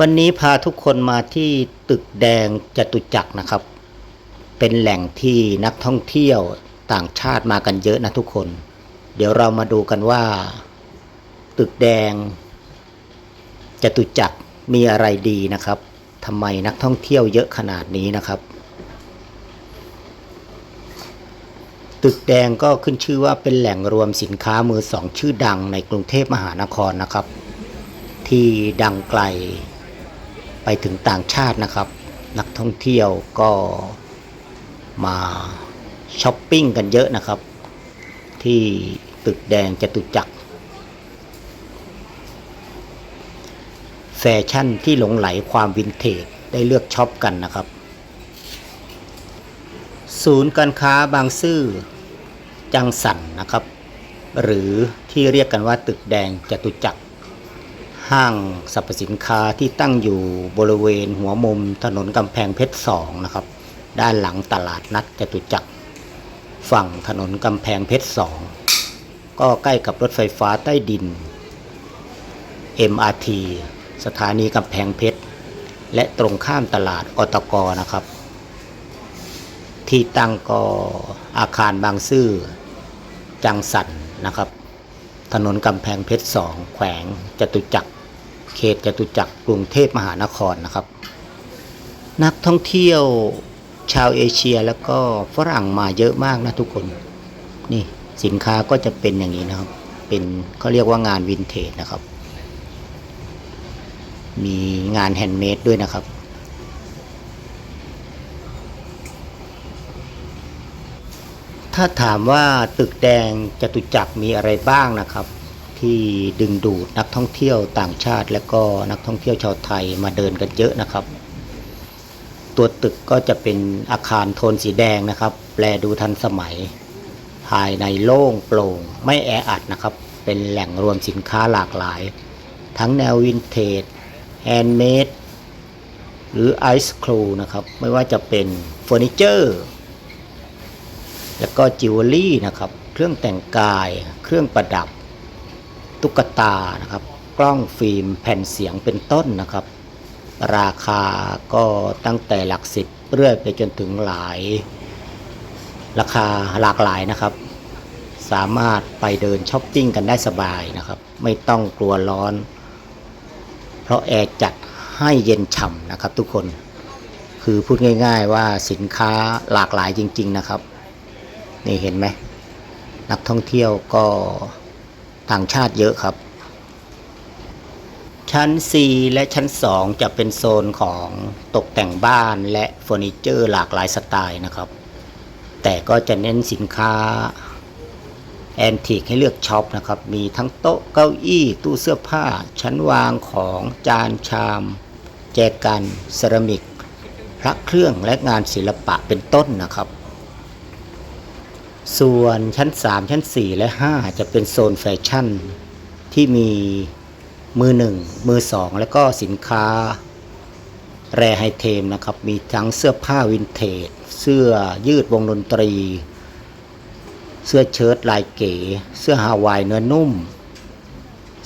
วันนี้พาทุกคนมาที่ตึกแดงจตุจักรนะครับ เป็นแหล่งที่นักท่องเที่ยวต่างชาติมากันเยอะนะทุกคน เดี๋ยวเรามาดูกันว่า ตึกแดงจตุจักรมีอะไรดีนะครับทำไมนักท่องเที่ยวเยอะขนาดนี้นะครับ ตึกแดงก็ขึ้นชื่อว่าเป็นแหล่งรวมสินค้ามือสองชื่อดังในกรุงเทพมหานครนะครับ ที่ดังไกล ไปถึงต่างชาตินะครับ นักท่องเที่ยวก็มาช้อปปิ้งกันเยอะนะครับ ที่ตึกแดงจตุจักรแฟชั่นที่หลงไหลความวินเทจได้เลือกช็อปกันนะครับ ศูนย์การค้าบางซื่อจังสันนะครับ หรือที่เรียกกันว่าตึกแดงจตุจักร ห้างสรรพสินค้าที่ตั้งอยู่บริเวณหัวมุมถนนกำแพงเพชรสองนะครับ ด้านหลังตลาดนัดจตุจักร ฝั่งถนนกำแพงเพชรสองก็ใกล้กับรถไฟฟ้าใต้ดิน MRT สถานีกำแพงเพชร และตรงข้ามตลาดอตกนะครับ ที่ตั้งก็อาคารบางซื่อจังสันนะครับ ถนนกำแพงเพชรสองแขวงจตุจักร เขตจตุจักรกรุงเทพมหานครนะครับ นักท่องเที่ยวชาวเอเชียแล้วก็ฝรั่งมาเยอะมากนะทุกคน นี่สินค้าก็จะเป็นอย่างนี้นะครับ เป็นเขาเรียกว่างานวินเทจนะครับ มีงานแฮนด์เมดด้วยนะครับถ้าถามว่าตึกแดงจตุจักรมีอะไรบ้างนะครับ ที่ดึงดูดนักท่องเที่ยวต่างชาติ และก็นักท่องเที่ยวชาวไทยมาเดินกันเยอะนะครับ ตัวตึกก็จะเป็นอาคารโทนสีแดงนะครับ แปลดูทันสมัย ภายในโล่งโปร่ง ไม่แออัดนะครับ เป็นแหล่งรวมสินค้าหลากหลาย ทั้งแนววินเทจแฮนด์เมดหรือไอซ์คลูนะครับ ไม่ว่าจะเป็นเฟอร์นิเจอร์แล้วก็จิวเวลรี่นะครับ เครื่องแต่งกาย เครื่องประดับ ตุ๊กตานะครับ กล้องฟิล์มแผ่นเสียงเป็นต้นนะครับ ราคาก็ตั้งแต่หลักสิบเรื่อยไปจนถึงหลาย ราคาหลากหลายนะครับ สามารถไปเดินช้อปปิ้งกันได้สบายนะครับ ไม่ต้องกลัวร้อน เพราะแอร์จัดให้เย็นฉ่ำนะครับทุกคนคือพูดง่าย ๆ ว่าสินค้าหลากหลายจริง ๆ นะครับ นี่เห็นไหมนักท่องเที่ยวก็ ต่างชาติเยอะครับ ชั้น4และชั้น 2 จะเป็นโซนของตกแต่งบ้านและเฟอร์นิเจอร์หลากหลายสไตล์นะครับ แต่ก็จะเน้นสินค้าแอนทิกให้เลือกช็อปนะครับ มีทั้งโต๊ะเก้าอี้ตู้เสื้อผ้า ชั้นวางของจานชาม แจกันเซรามิก พระเครื่องและงานศิลปะเป็นต้นนะครับ ส่วนชั้น 3 ชั้น 4 และ 5 จะเป็นโซนแฟชั่น ที่มีมือหนึ่งมือสองแล้วก็สินค้าแรไฮเทมนะครับ มีทั้งเสื้อผ้าวินเทจ เสื้อยืดวงดนตรี เสื้อเชิ้ตลายเก๋ เสื้อฮาวายเนื้อนุ่ม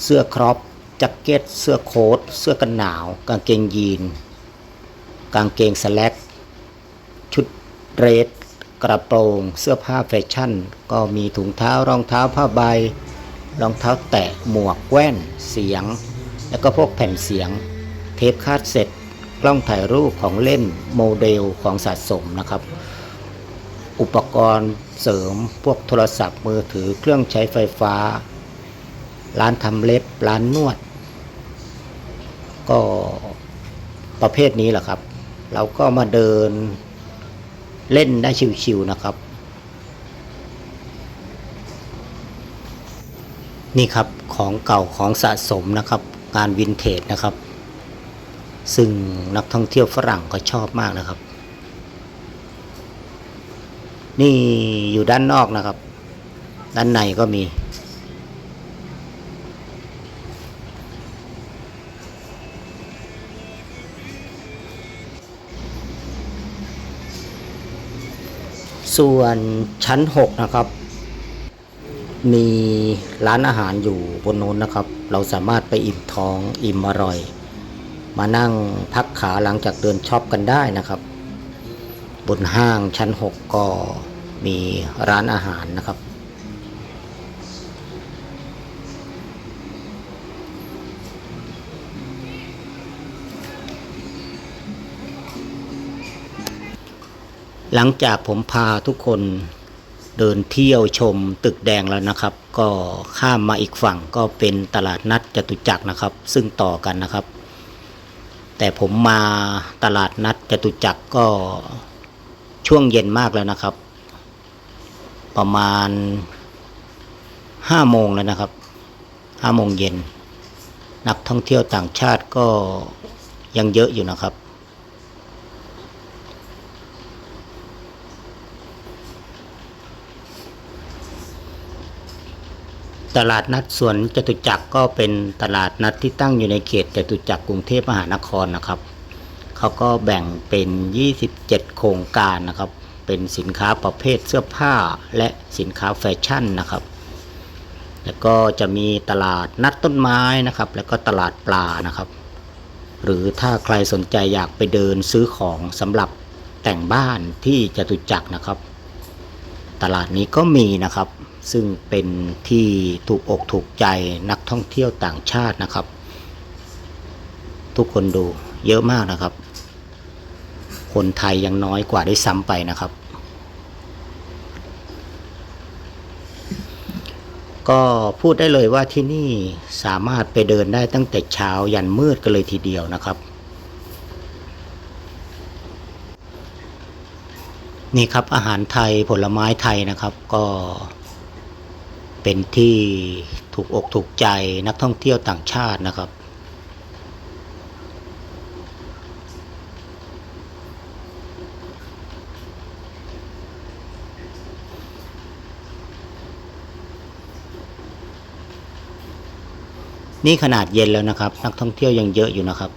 เสื้อครอปแจ็คเก็ต เสื้อโค้ท เสื้อกันหนาว กางเกงยีน กางเกงสแล็กชุดเดรส กระโปรง เสื้อผ้าแฟชั่น ก็มีถุงเท้ารองเท้าผ้าใบ รองเท้าแตะหมวกแว่น เสียง แล้วก็พวกแผ่นเสียง เทปคาดเสร็จกล้องถ่ายรูปของเล่นโมเดลของสะสมนะครับ อุปกรณ์เสริมพวกโทรศัพท์มือถือเครื่องใช้ไฟฟ้า ร้านทำเล็บ ร้านนวด ก็ประเภทนี้แหละครับ เราก็มาเดิน เล่นได้ชิวๆนะครับ นี่ครับของเก่าของสะสมนะครับ งานวินเทจนะครับ ซึ่งนักท่องเที่ยวฝรั่งก็ชอบมากนะครับ นี่อยู่ด้านนอกนะครับ ด้านในก็มี ส่วนชั้น 6 นะครับ มีร้านอาหารอยู่บนโน้นนะครับ เราสามารถไปอิ่มท้องอิ่มอร่อย มานั่งพักขาหลังจากเดินช็อปกันได้นะครับ บนห้างชั้น 6 ก็มีร้านอาหารนะครับ หลังจากผมพาทุกคนเดินเที่ยวชมตึกแดงแล้วนะครับ ก็ข้ามมาอีกฝั่งก็เป็นตลาดนัดจตุจักรนะครับ ซึ่งต่อกันนะครับ แต่ผมมาตลาดนัดจตุจักรก็ช่วงเย็นมากแล้วนะครับ ประมาณห้าโมงแล้วนะครับห้าโมงเย็น นักท่องเที่ยวต่างชาติก็ยังเยอะอยู่นะครับ ตลาดนัดสวนจตุจักรก็เป็นตลาดนัดที่ตั้งอยู่ในเขตจตุจักรกรุงเทพมหานครนะครับเขาก็แบ่งเป็น 27 โครงการนะครับ เป็นสินค้าประเภทเสื้อผ้าและสินค้าแฟชั่นนะครับ แล้วก็จะมีตลาดนัดต้นไม้นะครับ แล้วก็ตลาดปลานะครับ หรือถ้าใครสนใจอยากไปเดินซื้อของสำหรับแต่งบ้านที่จตุจักรนะครับ ตลาดนี้ก็มีนะครับ ซึ่งเป็นที่ถูกอกถูกใจนักท่องเที่ยวต่างชาตินะครับ ทุกคนดูเยอะมากนะครับ คนไทยยังน้อยกว่าด้วยซ้ำไปนะครับ ก็พูดได้เลยว่าที่นี่สามารถไปเดินได้ตั้งแต่เช้ายันมืดกันเลยทีเดียวนะครับนี่ครับอาหารไทยผลไม้ไทยนะครับ ก็ เป็นที่ถูกอกถูกใจนักท่องเที่ยวต่างชาตินะครับ นี่ขนาดเย็นแล้วนะครับ นักท่องเที่ยวยังเยอะอยู่นะครับ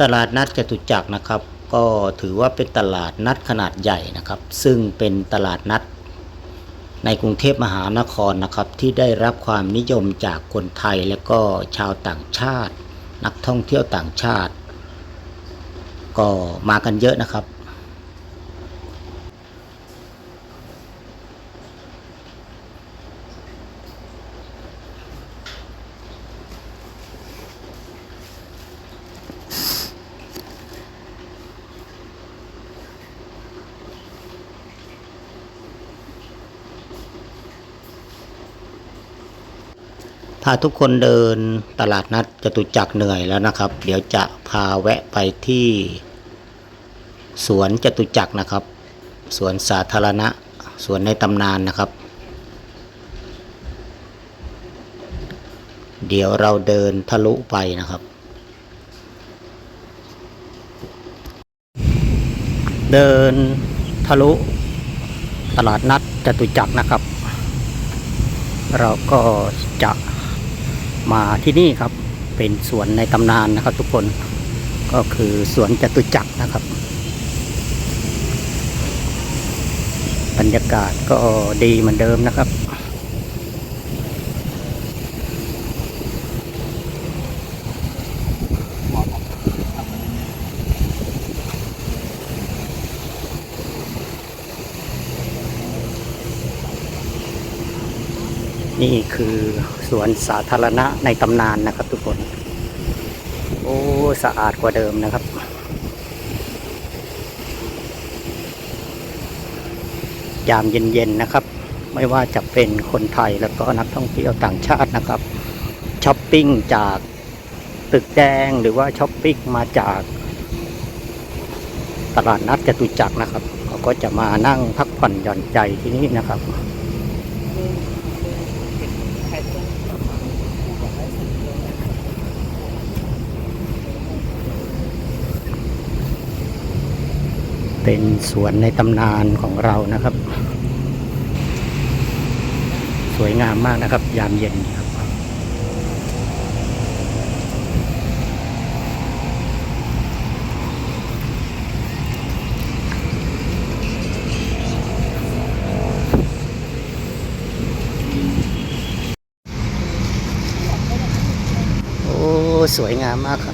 ตลาดนัดจตุจักรนะครับ ก็ถือว่าเป็นตลาดนัดขนาดใหญ่นะครับ ซึ่งเป็นตลาดนัดในกรุงเทพมหานครนะครับ ที่ได้รับความนิยมจากคนไทยและก็ชาวต่างชาติ นักท่องเที่ยวต่างชาติ ก็มากันเยอะนะครับ พาทุกคนเดินตลาดนัดจตุจักรเหนื่อยแล้วนะครับ เดี๋ยวจะพาแวะไปที่สวนจตุจักรนะครับ สวนสาธารณะ สวนในตำนานนะครับ เดี๋ยวเราเดินทะลุไปนะครับ เดินทะลุตลาดนัดจตุจักรนะครับ เราก็จะ มาที่นี่ครับเป็นสวนในตำนานนะครับทุกคนก็คือสวนจตุจักรนะครับ บรรยากาศก็ดีเหมือนเดิมนะครับ นี่คือ วนสาธารณะในตำนานนะครับทุกคน โอ้สะอาดกว่าเดิมนะครับ ยามเย็นๆนะครับ ไม่ว่าจะเป็นคนไทยแล้วก็นักท่องเที่ยวต่างชาตินะครับช้อปปิ้งจากตึกแดงหรือว่าช้อปปิ้งมาจากตลาดนัดจตุจักรนะครับ เขาก็จะมานั่งพักผ่อนหย่อนใจที่นี่นะครับ เป็นสวนในตำนานของเรานะครับ สวยงามมากนะครับ ยามเย็นครับโอ้สวยงามมากครับ